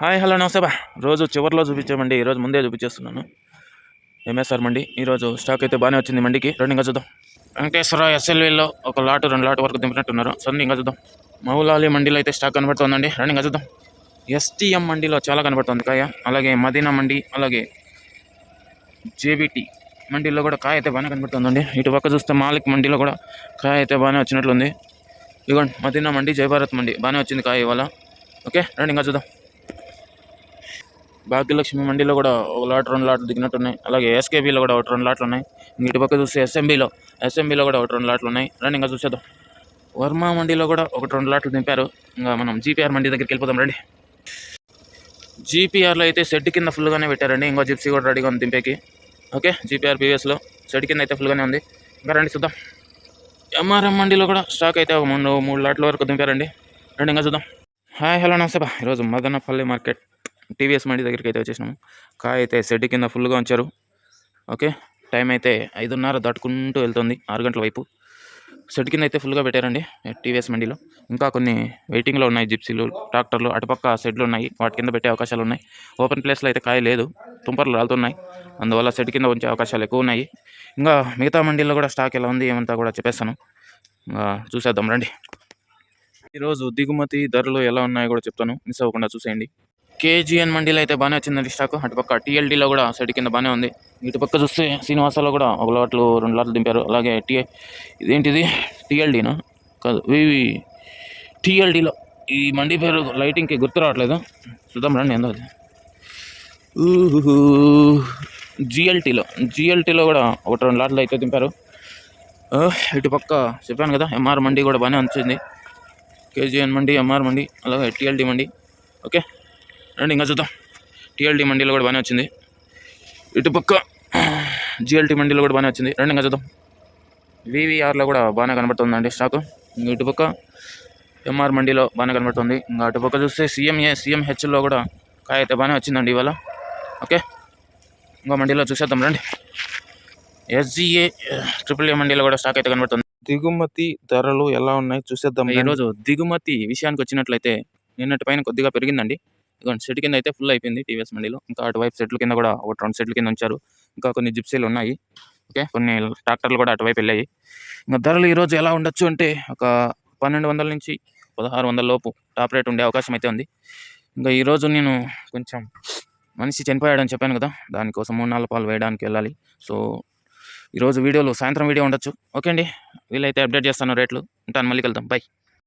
Hi hello నమస్తే బా. రోజు చివరిలో చూపించామండి ఈరోజు ముందే చూపించేస్తున్నాను. ఎంఎస్ఆర్ మండి ఈరోజు స్టాక్ అయితే బాగానే వచ్చింది మండికి. రెండు ఇంకా చూద్దాం. వెంకటేశ్వర ఎస్ఎల్వీలో ఒక లాటు రెండు లాటు వరకు దింపినట్టున్నారు. సరే ఇంకా చూద్దాం. మౌలాలి మండీలో అయితే స్టాక్ కనబడుతుందండి. రెండు ఇంకా చూద్దాం. ఎస్టీఎం మండీలో చాలా కనబడుతుంది కాయ. అలాగే మదీనా మండి అలాగే జేబీటీ మండీలో కూడా కాయ అయితే బాగానే కనబడుతుందండి. ఇటు పక్క చూస్తే మాలిక్ మండీలో కూడా కాయ అయితే బాగానే వచ్చినట్లుంది. ఇదిగోండి మదీనా మండి జయభారత్ మండి బాగానే వచ్చింది కాయ ఇవాళ. ఓకే రండి ఇంకా చూద్దాం. భాగ్యలక్ష్మి మండీలో కూడా ఒక లాట్ రెండు లాట్లు దిగినట్టు ఉన్నాయి అలాగే ఎస్కేబీలో కూడా ఒకటి రెండు లాట్లు ఉన్నాయి. ఇటు పక్క చూస్తే ఎస్ఎంబీలో ఎస్ఎంబీలో కూడా ఒకటి రెండు లాట్లు ఉన్నాయి. రండి ఇంకా చూసేద్దాం. వర్మ మండీలో కూడా ఒకటి రెండు లాట్లు దింపారు. ఇంకా మనం జీపీఆర్ మండీ దగ్గరికి వెళ్ళిపోదాం రండి. జీపీఆర్లో అయితే సెట్ కింద ఫుల్గానే పెట్టారండి. ఇంకో జిప్సీ కూడా రెడీగా ఉంది దింపేకి. ఓకే జీపీఆర్ పీవీఎస్లో సెట్ కింద అయితే ఫుల్గానే ఉంది. ఇంకా రండి చూద్దాం. ఎంఆర్ఎం మండీలో కూడా స్టాక్ అయితే ఒక మూడు మూడు లాట్ల వరకు దింపారండి. రండి ఇంకా చూద్దాం. హాయ్ హలో నమస్తే బా ఈరోజు మదనపల్లి మార్కెట్. టీవీఎస్ మండి దగ్గరికి అయితే వచ్చేసినాము. కాయ అయితే షెడ్ కింద ఫుల్గా ఉంచారు. ఓకే టైం అయితే ఐదున్నర దాటుకుంటూ వెళ్తుంది ఆరు గంటల వైపు. షెడ్ కింద అయితే ఫుల్గా పెట్టారండి టీవీఎస్ మండిలో. ఇంకా కొన్ని వెయిటింగ్లో ఉన్నాయి జిప్సీలు ట్రాక్టర్లు అటుపక్క షెడ్లు ఉన్నాయి. వాటి కింద పెట్టే అవకాశాలు ఉన్నాయి. ఓపెన్ ప్లేస్లో అయితే కాయ లేదు తుంపర్లు రాలుతున్నాయి. అందువల్ల షెడ్ కింద ఉంచే అవకాశాలు ఎక్కువ ఉన్నాయి. ఇంకా మిగతా మండీల్లో కూడా స్టాక్ ఎలా ఉంది ఏమంతా కూడా చెప్పేస్తాను. ఇంకా చూసేద్దాం రండి. ఈరోజు దిగుమతి ధరలు ఎలా ఉన్నాయో కూడా చెప్తాను. మిస్ అవ్వకుండా చూసేయండి. కేజీఎన్ మండీలో అయితే బాగానే వచ్చిందండి స్టాక్. అటుపక్క టీఎల్డీలో కూడా సైడ్ కింద బాగానే ఉంది. ఇటుపక్క చూస్తే శ్రీనివాసాలో కూడా ఒక లాట్లు రెండు లాట్లు దింపారు. అలాగే టీ ఇదేంటిది? టీఎల్డీనా? కాదు వివి టీఎల్డీలో. ఈ మండీ పేరు లైటింగ్కి గుర్తు రావట్లేదు. చూద్దాం రండి ఎందో జిఎల్టీలో. జిఎల్టీలో కూడా ఒకటి రెండు లాట్లు అయితే దింపారు. ఇటు ఇటుపక్క చెప్పాను కదా ఎంఆర్ మండీ కూడా బాగానే వచ్చింది. కేజీఎన్ మండి ఎంఆర్ మండి అలాగే టీఎల్డీ మండి. ఓకే. రండి ఇంకా చూద్దాం. టీఎల్డీ మండీలో కూడా బాగానే వచ్చింది. ఇటుపక్క జిఎల్టీ మండీలో కూడా బాగానే వచ్చింది. రండి ఇంకా చూద్దాం. వివిఆర్లో కూడా బాగానే కనబడుతుందండి స్టాకు. ఇంకా ఇటుపక్క ఎంఆర్ మండీలో బాగానే కనబడుతుంది. ఇంకా అటుపక్క చూస్తే సీఎంఏ సీఎంహెచ్లో కూడా కాయ అయితే బాగానే వచ్చిందండి ఇవాళ. ఓకే. ఇంకా మండీలో చూసేద్దాం రండి. ఎస్జిఏ ట్రిపుల్ ఏ మండీలో కూడా స్టాక్ అయితే కనబడుతుంది. దిగుమతి ధరలు ఎలా ఉన్నాయి చూసేద్దాం ఈరోజు దిగుమతి విషయానికి వచ్చినట్లయితే నిన్నటి పైన కొద్దిగా పెరిగిందండి. ఇదిగోండి సెట్ కింద అయితే ఫుల్ అయిపోయింది టీవీఎస్ మండీలో. ఇంకా అటువైపు సెట్ల కింద కూడా ఒక రెండు సెట్ల కింద ఉంచారు. ఇంకా కొన్ని జిప్సీలు ఉన్నాయి. ఓకే కొన్ని ట్రాక్టర్లు కూడా అటువైపు వెళ్ళాయి. ఇంకా ధరలు ఈరోజు ఎలా ఉండొచ్చు అంటే ఒక పన్నెండు వందల నుంచి పదహారు వందల లోపు టాప్ రేట్ ఉండే అవకాశం అయితే ఉంది. ఇంకా ఈరోజు నేను కొంచెం మనిషి చనిపోయాడని చెప్పాను కదా దానికోసం మూడు నాలుగు పాలు వేయడానికి వెళ్ళాలి. సో ఈరోజు వీడియోలు సాయంత్రం వీడియో ఉండొచ్చు. ఓకే అండి వీలైతే అప్డేట్ చేస్తాను రేట్లు. ఉంటాను మళ్ళీ వెళ్తాం బై.